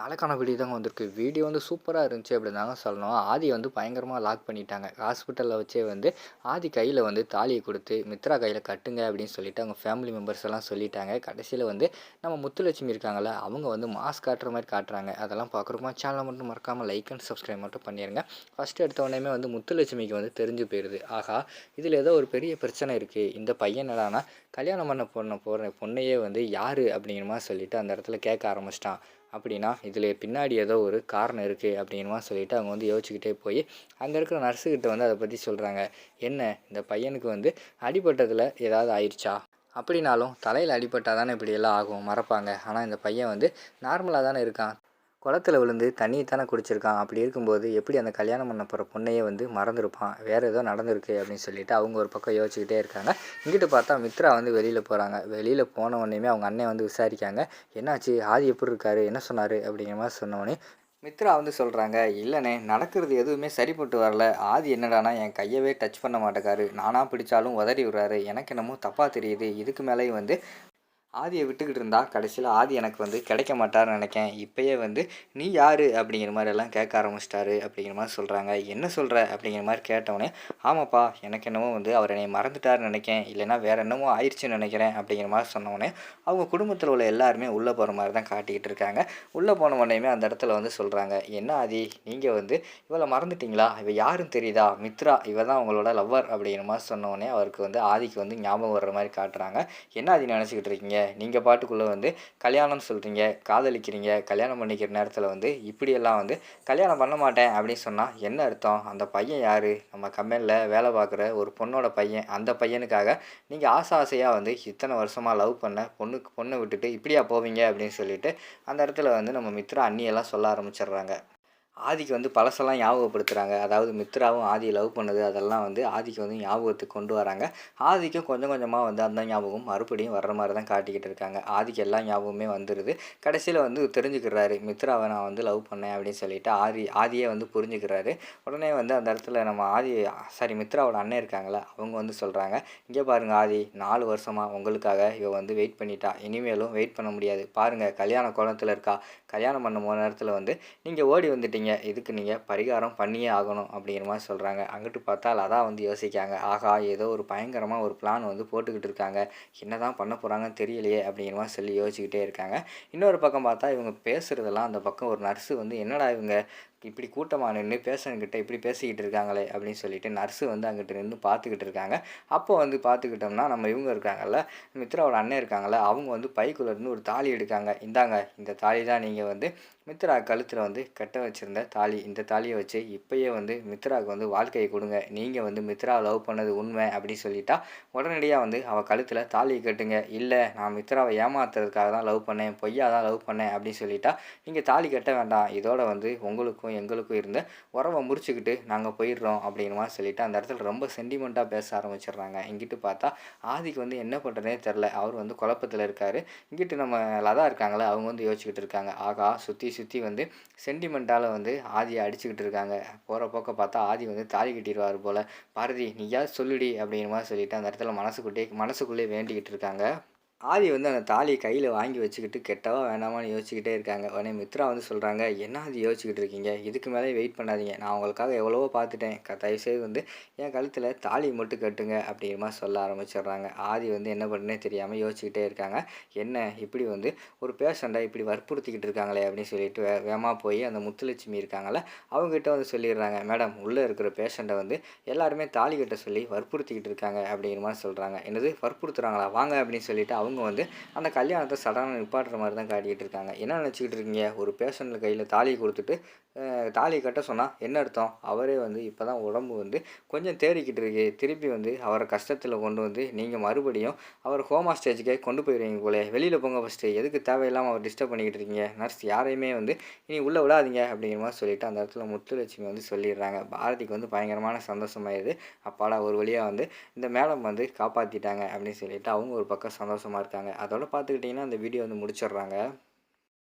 நாளைக்கான வீடியோ தாங்க வந்திருக்கு. வீடியோ வந்து சூப்பராக இருந்துச்சு அப்படின்னு தாங்க சொல்லணும். ஆதி வந்து பயங்கரமாக லாக் பண்ணிட்டாங்க. ஹாஸ்பிட்டலில் வச்சே வந்து ஆதி கையில் வந்து தாலியை கொடுத்து மித்ரா கையில் கட்டுங்க அப்படின்னு சொல்லிட்டு அவங்க ஃபேமிலி மெம்பர்ஸ் எல்லாம் சொல்லிட்டாங்க. கடைசியில் வந்து நம்ம முத்துலட்சுமி இருக்காங்கல்ல அவங்க வந்து மாஸ்க் காட்டுற மாதிரி காட்டுறாங்க. அதெல்லாம் பார்க்குறோமா சேனலை மட்டும் மறக்காமல் லைக் அண்ட் சப்ஸ்கிரைப் மட்டும் பண்ணிடுங்க ஃபஸ்ட்டு எடுத்த உடனே வந்து முத்துலட்சுமிக்கு வந்து தெரிஞ்சு போயிடுது ஆகா இதில் ஏதோ ஒரு பெரிய பிரச்சனை இருக்குது இந்த பையன் என்னடானா கல்யாணம் பண்ண பொண்ணை போகிற பொண்ணையே வந்து யார் அப்படிங்கிற மாதிரி சொல்லிட்டு அந்த இடத்துல கேட்க ஆரம்பிச்சிட்டான். அப்படின்னா இதில் பின்னாடி ஏதோ ஒரு காரணம் இருக்குது அப்படின்மா சொல்லிவிட்டு அவங்க வந்து யோசிச்சுக்கிட்டே போய் அங்கே இருக்கிற நர்ஸுக்கிட்ட வந்து அதை பற்றி சொல்கிறாங்க என்ன? இந்த பையனுக்கு வந்து அடிபட்டதில் ஏதாவது ஆயிடுச்சா அப்படின்னாலும் தலையில் அடிபட்டால் தானே இப்படியெல்லாம் ஆகும்? மறப்பாங்க. ஆனால் இந்த பையன் வந்து நார்மலாக தானே இருக்கான். குளத்துல விழுந்து தண்ணியை தானே குடிச்சிருக்கான். அப்படி இருக்கும்போது எப்படி அந்த கல்யாணம் பண்ண போகிற பொண்ணையே வந்து மறந்துருப்பான்? வேறு ஏதோ நடந்திருக்கு அப்படின்னு சொல்லிட்டு அவங்க ஒரு பக்கம் யோசிச்சுக்கிட்டே இருக்காங்க. இங்கிட்டு பார்த்தா மித்ரா வந்து வெளியில் போகிறாங்க வெளியில் போன உடனேயுமே அவங்க அண்ணன் வந்து விசாரிக்காங்க. என்னாச்சு? ஆதி எப்படி இருக்காரு? என்ன சொன்னார்? அப்படிங்கிற மாதிரி சொன்னோடனே மித்ரா வந்து சொல்கிறாங்க இல்லைண்ணே நடக்கிறது எதுவுமே சரிப்பட்டு வரல. ஆதி என்னடானா என் கையவே டச் பண்ண மாட்டேக்காரு. நானாக பிடிச்சாலும் உதறி விடுறாரு. எனக்கு என்னமோ தப்பாக தெரியுது. இதுக்கு மேலேயும் வந்து ஆதியை விட்டுக்கிட்டு இருந்தா கடைசியில் ஆதி எனக்கு வந்து கிடைக்க மாட்டார்னு நினைக்கேன். இப்போயே வந்து நீ யார்? அப்படிங்கிற மாதிரி எல்லாம் கேட்க ஆரம்பிச்சிட்டாரு அப்படிங்கிற மாதிரி சொல்கிறாங்க என்ன சொல்கிற அப்படிங்கிற மாதிரி கேட்டவொடனே ஆமாப்பா எனக்கு என்னமோ வந்து அவர் என்னை மறந்துட்டார்னு நினைக்கேன். இல்லைனா வேறு என்னமோ ஆயிடுச்சுன்னு நினைக்கிறேன். அப்படிங்கிற மாதிரி சொன்னோடனே அவங்க குடும்பத்தில் உள்ள எல்லாருமே உள்ளே போகிற மாதிரி தான் காட்டிக்கிட்டு இருக்காங்க. உள்ளே போன உடனேயுமே அந்த இடத்துல வந்து சொல்கிறாங்க என்ன ஆதி நீங்கள் வந்து இவளை மறந்துட்டீங்களா? இவள் யாரும் தெரியுதா? மித்ரா இவ தான் உங்களோட லவ்வர் அப்படிங்கிற மாதிரி சொன்னோடனே அவருக்கு வந்து ஆதிக்கு வந்து ஞாபகம் வர்ற மாதிரி காட்டுறாங்க. என்ன ஆதி நினச்சிக்கிட்டு இருக்கீங்க? நீங்கள் பாட்டுக்குள்ளே வந்து கல்யாணம் சொல்கிறீங்க காதலிக்கிறீங்க கல்யாணம் பண்ணிக்கிற நேரத்தில் வந்து இப்படியெல்லாம் வந்து கல்யாணம் பண்ண மாட்டேன் அப்படின்னு சொன்னால் என்ன அர்த்தம்? அந்த பையன் யார்? நம்ம கம்பெனியில் வேலை பார்க்குற ஒரு பொண்ணோட பையன் அந்த பையனுக்காக நீங்கள் ஆசை ஆசையாக வந்து இத்தனை வருஷமாக லவ் பண்ண பொண்ணுக்கு பொண்ணை விட்டுட்டு இப்படியா போவீங்க அப்படின்னு சொல்லிட்டு அந்த இடத்துல வந்து நம்ம மித்ரா அண்ணியெல்லாம் சொல்ல ஆரம்பிச்சிடுறாங்க. ஆதிக்கு வந்து பழசெல்லாம் ஞாபகப்படுத்துகிறாங்க அதாவது மித்ராவும் ஆதியை லவ் பண்ணது அதெல்லாம் வந்து ஆதிக்கு வந்து ஞாபகத்துக்கு கொண்டு வராங்க. ஆதிக்கும் கொஞ்சம் கொஞ்சமாக வந்து அந்த ஞாபகம் மறுபடியும் வர்ற மாதிரி தான் காட்டிக்கிட்டு இருக்காங்க. ஆதிக்கு எல்லா ஞாபகமே வந்துடுது கடைசியில் வந்து தெரிஞ்சுக்கிறாரு மித்ராவை நான் வந்து லவ் பண்ணேன் அப்படின்னு சொல்லிட்டு ஆதி ஆதியே வந்து புரிஞ்சுக்கிறாரு. உடனே வந்து அந்த இடத்துல நம்ம ஆதி சாரி மித்ராவோட அண்ணன் இருக்காங்களே அவங்க வந்து சொல்கிறாங்க இங்கே பாருங்கள் ஆதி நாலு வருஷமாக உங்களுக்காக இவ வந்து வெயிட் பண்ணிட்டா. இனிமேலும் வெயிட் பண்ண முடியாது. பாருங்கள் கல்யாண குளத்தில் இருக்கா. கல்யாணம் பண்ண போன நேரத்தில் வந்து நீங்கள் ஓடி வந்துட்டீங்க. இதுக்கு நீங்கள் பரிகாரம் பண்ணியே ஆகணும் அப்படிங்கிற மாதிரி சொல்கிறாங்க அங்கிட்டு பார்த்தா அதான் வந்து யோசிக்காங்க ஆகா ஏதோ ஒரு பயங்கரமாக ஒரு பிளான் வந்து போட்டுக்கிட்டு இருக்காங்க. என்ன தான் பண்ண போகிறாங்கன்னு தெரியலையே அப்படிங்கிற மாதிரி சொல்லி யோசிச்சுக்கிட்டே இருக்காங்க. இன்னொரு பக்கம் பார்த்தா இவங்க பேசுகிறதெல்லாம் அந்த பக்கம் ஒரு நர்ஸு வந்து என்னடா இவங்க இப்படி கூட்டமாக நின்று பேஷண்ட்கிட்ட இப்படி பேசிக்கிட்டு இருக்காங்களே அப்படின்னு சொல்லிட்டு நர்ஸு வந்து அங்கிட்டு நின்று பார்த்துக்கிட்டு இருக்காங்க. அப்போ வந்து பார்த்துக்கிட்டோம்னா நம்ம இவங்க இருக்காங்கல்ல மித்ராவோட அண்ணன் இருக்காங்கல்ல அவங்க வந்து பைக்குள்ளேருந்து ஒரு தாலி எடுக்காங்க. இந்தாங்க இந்த தாலி தான் நீங்கள் வந்து மித்ரா கழுத்தில் வந்து கட்ட வச்சுருந்த தாலி. இந்த தாலியை வச்சு இப்போயே வந்து மித்ராவுக்கு வந்து வாழ்க்கையை கொடுங்க. நீங்கள் வந்து மித்ரா லவ் பண்ணது உண்மை அப்படின்னு சொல்லிட்டா உடனடியாக வந்து அவள் கழுத்தில் தாலியை கட்டுங்க. இல்லை நான் மித்ராவை ஏமாத்துறதுக்காக தான் லவ் பண்ணேன் பொய்யா தான் லவ் பண்ணேன் அப்படின்னு சொல்லிட்டா நீங்கள் தாலி கட்ட வேண்டாம். இதோட வந்து உங்களுக்கும் எங்களுக்கும் இருந்த உறவை முறிச்சுக்கிட்டு நாங்கள் போயிடுறோம் அப்படிங்கிற மாதிரி சொல்லிட்டு அந்த இடத்துல ரொம்ப சென்டிமெண்ட்டாக பேச ஆரம்பிச்சிடுறாங்க. இங்கிட்டு பார்த்தா ஆதிக்கு வந்து என்ன பண்ணுறதே தெரில அவர் வந்து குழப்பத்தில் இருக்கார். இங்கிட்டு நம்ம லதா இருக்காங்களே அவங்க வந்து யோசிச்சுக்கிட்டு இருக்காங்க. ஆகா சுற்றி சுற்றி வந்து சென்டிமெண்ட்டால் வந்து ஆதியை அடிச்சுக்கிட்டு இருக்காங்க. போகிற போக்க பார்த்தா ஆதி வந்து தாலி கட்டிடுவார் போல். பாரதி நீயாவது சொல்லுடி அப்படிங்கிற மாதிரி சொல்லிட்டு அந்த இடத்துல மனசுக்குள்ளே மனசுக்குள்ளே வேண்டிக்கிட்டு இருக்காங்க. ஆதி வந்து அந்த தாலியை கையில் வாங்கி வச்சுக்கிட்டு கெட்டவா வேணாமான்னு யோசிச்சுக்கிட்டே இருக்காங்க. உடனே மித்ரா வந்து சொல்கிறாங்க என்ன அது யோசிச்சுக்கிட்டு இருக்கீங்க? இதுக்கு மேலே வெயிட் பண்ணாதீங்க. நான் உங்களுக்காக எவ்வளவோ பார்த்துட்டேன். க தயவுசெய்து வந்து என் கழுத்தில் தாலி மட்டும் கட்டுங்க. அப்படிமா சொல்ல ஆரம்பிச்சிடுறாங்க. ஆதி வந்து என்ன பண்ணுனே தெரியாமல் யோசிச்சுக்கிட்டே இருக்காங்க. என்ன? இப்படி வந்து ஒரு பேஷண்ட்டை இப்படி வற்புறுத்திக்கிட்டு இருக்காங்களே? அப்படின்னு சொல்லிட்டு வே வேமா போய் அந்த முத்துலட்சுமி இருக்காங்களே அவங்ககிட்ட வந்து சொல்லிடுறாங்க. மேடம் உள்ளே இருக்கிற பேஷண்ட்டை வந்து எல்லாருமே தாலி கட்ட சொல்லி வற்புறுத்திக்கிட்டு இருக்காங்க. அப்படிங்கிற மாதிரி சொல்கிறாங்க என்னது? வற்புறுத்துறாங்களா? வாங்க. அப்படின்னு சொல்லிட்டு அவங்க அவங்க வந்து அந்த கல்யாணத்தை சடனாக நிப்பாட்டுற மாதிரி தான் காட்டிக்கிட்டு இருக்காங்க. என்ன நினச்சிக்கிட்டு இருக்கீங்க? ஒரு பேஷண்ட்டில் கையில் தாலி கொடுத்துட்டு தாலி கட்ட சொன்னால் என்ன அர்த்தம்? அவரே வந்து இப்போ தான் உடம்பு வந்து கொஞ்சம் தேடிக்கிட்டு இருக்கு. திருப்பி வந்து அவரை கஷ்டத்தில் கொண்டு வந்து நீங்கள் மறுபடியும் அவர் ஹோமா ஸ்டேஜுக்கே கொண்டு போயிடுவீங்க போல. வெளியில் போங்க ஃபஸ்ட்டு எதுக்கு தேவையில்லாமல் அவர் டிஸ்டர்ப் பண்ணிக்கிட்டு இருக்கீங்க? நர்ஸ் யாரையுமே வந்து இனி உள்ளே விடாதீங்க அப்படிங்கிற மாதிரி சொல்லிவிட்டு அந்த இடத்துல முத்துலட்சுமி வந்து சொல்லிடுறாங்க. பாரதிக்கு வந்து பயங்கரமான சந்தோஷமாயிடுது. அப்பாடா ஒரு வழியாக வந்து இந்த மேடம் வந்து காப்பாற்றிட்டாங்க அப்படின்னு சொல்லிவிட்டு அவங்க ஒரு பக்கம் சந்தோஷமாக இருக்காங்க அதோட பார்த்துக்கிட்டிங்கன்னா அந்த வீடியோ வந்து முடிச்சிடுறாங்க.